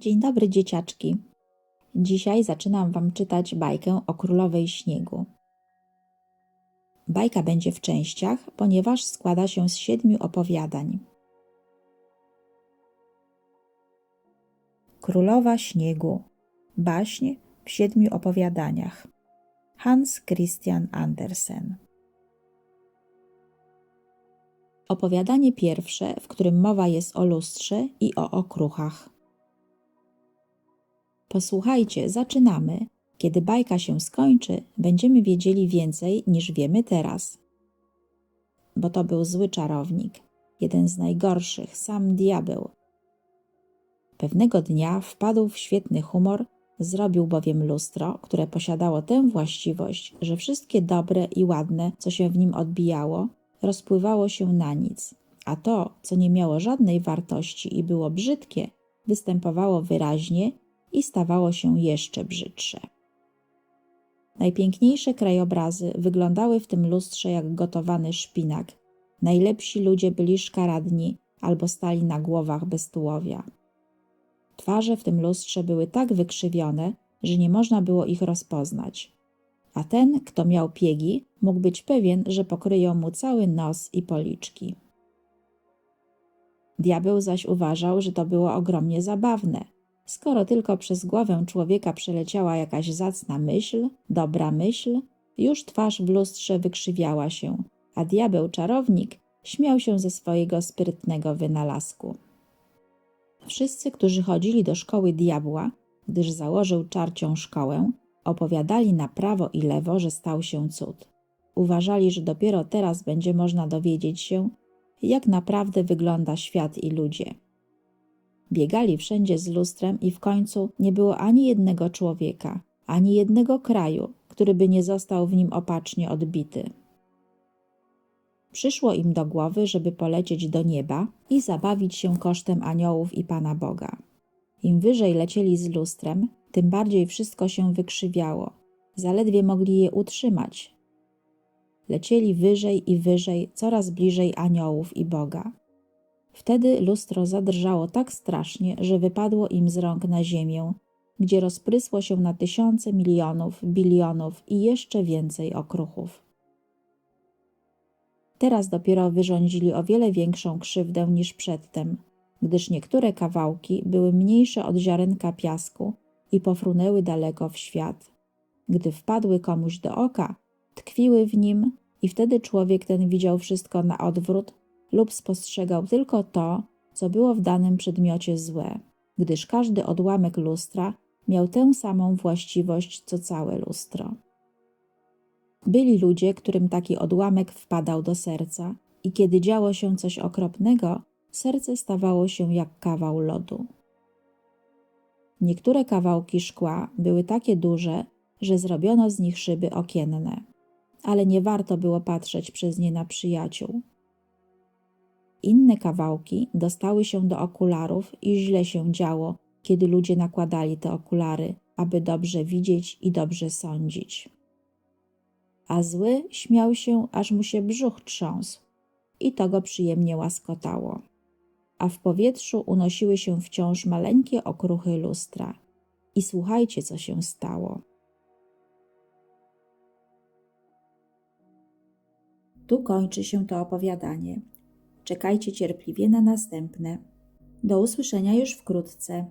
Dzień dobry, dzieciaczki. Dzisiaj zaczynam Wam czytać bajkę o królowej śniegu. Bajka będzie w częściach, ponieważ składa się z siedmiu opowiadań. Królowa śniegu. Baśń w siedmiu opowiadaniach. Hans Christian Andersen. Opowiadanie pierwsze, w którym mowa jest o lustrze i o okruchach. Posłuchajcie, zaczynamy. Kiedy bajka się skończy, będziemy wiedzieli więcej niż wiemy teraz. Bo to był zły czarownik, jeden z najgorszych, sam diabeł. Pewnego dnia wpadł w świetny humor, zrobił bowiem lustro, które posiadało tę właściwość, że wszystkie dobre i ładne, co się w nim odbijało, rozpływało się na nic, a to, co nie miało żadnej wartości i było brzydkie, występowało wyraźnie i stawało się jeszcze brzydsze. Najpiękniejsze krajobrazy wyglądały w tym lustrze jak gotowany szpinak. Najlepsi ludzie byli szkaradni albo stali na głowach bez tułowia. Twarze w tym lustrze były tak wykrzywione, że nie można było ich rozpoznać. A ten, kto miał piegi, mógł być pewien, że pokryją mu cały nos i policzki. Diabeł zaś uważał, że to było ogromnie zabawne – Skoro tylko przez głowę człowieka przeleciała jakaś zacna myśl, dobra myśl, już twarz w lustrze wykrzywiała się, a diabeł czarownik śmiał się ze swojego sprytnego wynalazku. Wszyscy, którzy chodzili do szkoły diabła, gdyż założył czarcią szkołę, opowiadali na prawo i lewo, że stał się cud. Uważali, że dopiero teraz będzie można dowiedzieć się, jak naprawdę wygląda świat i ludzie. Biegali wszędzie z lustrem i w końcu nie było ani jednego człowieka, ani jednego kraju, który by nie został w nim opacznie odbity. Przyszło im do głowy, żeby polecieć do nieba i zabawić się kosztem aniołów i Pana Boga. Im wyżej lecieli z lustrem, tym bardziej wszystko się wykrzywiało. Zaledwie mogli je utrzymać. Lecieli wyżej i wyżej, coraz bliżej aniołów i Boga. Wtedy lustro zadrżało tak strasznie, że wypadło im z rąk na ziemię, gdzie rozprysło się na tysiące milionów, bilionów i jeszcze więcej okruchów. Teraz dopiero wyrządzili o wiele większą krzywdę niż przedtem, gdyż niektóre kawałki były mniejsze od ziarenka piasku i pofrunęły daleko w świat. Gdy wpadły komuś do oka, tkwiły w nim i wtedy człowiek ten widział wszystko na odwrót lub spostrzegał tylko to, co było w danym przedmiocie złe, gdyż każdy odłamek lustra miał tę samą właściwość co całe lustro. Byli ludzie, którym taki odłamek wpadał do serca, i kiedy działo się coś okropnego, serce stawało się jak kawał lodu. Niektóre kawałki szkła były takie duże, że zrobiono z nich szyby okienne, ale nie warto było patrzeć przez nie na przyjaciół, inne kawałki dostały się do okularów i źle się działo, kiedy ludzie nakładali te okulary, aby dobrze widzieć i dobrze sądzić. A zły śmiał się, aż mu się brzuch trząsł i to go przyjemnie łaskotało. A w powietrzu unosiły się wciąż maleńkie okruchy lustra. I słuchajcie, co się stało. Tu kończy się to opowiadanie. Czekajcie cierpliwie na następne. Do usłyszenia już wkrótce.